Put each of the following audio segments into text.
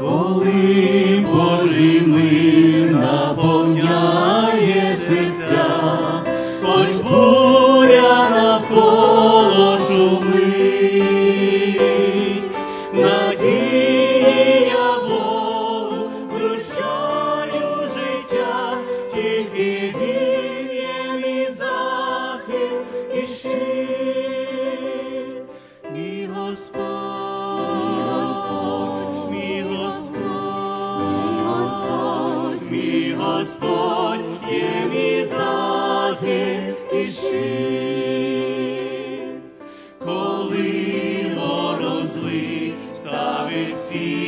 коли Божий мир наповняє серця, хоч буря навколо шуми. Господь є мій захист і щит, коли морозли ставить сіль.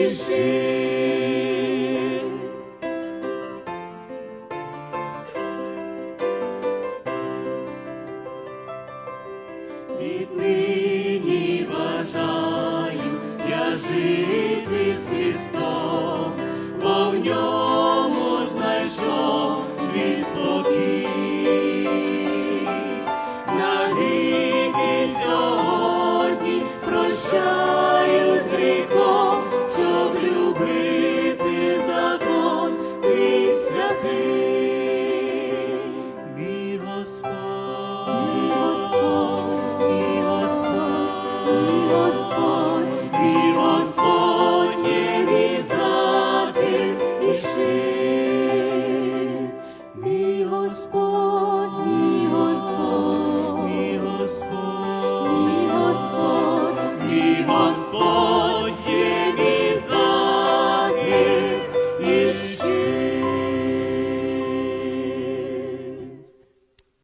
is. Meet me. Christmas.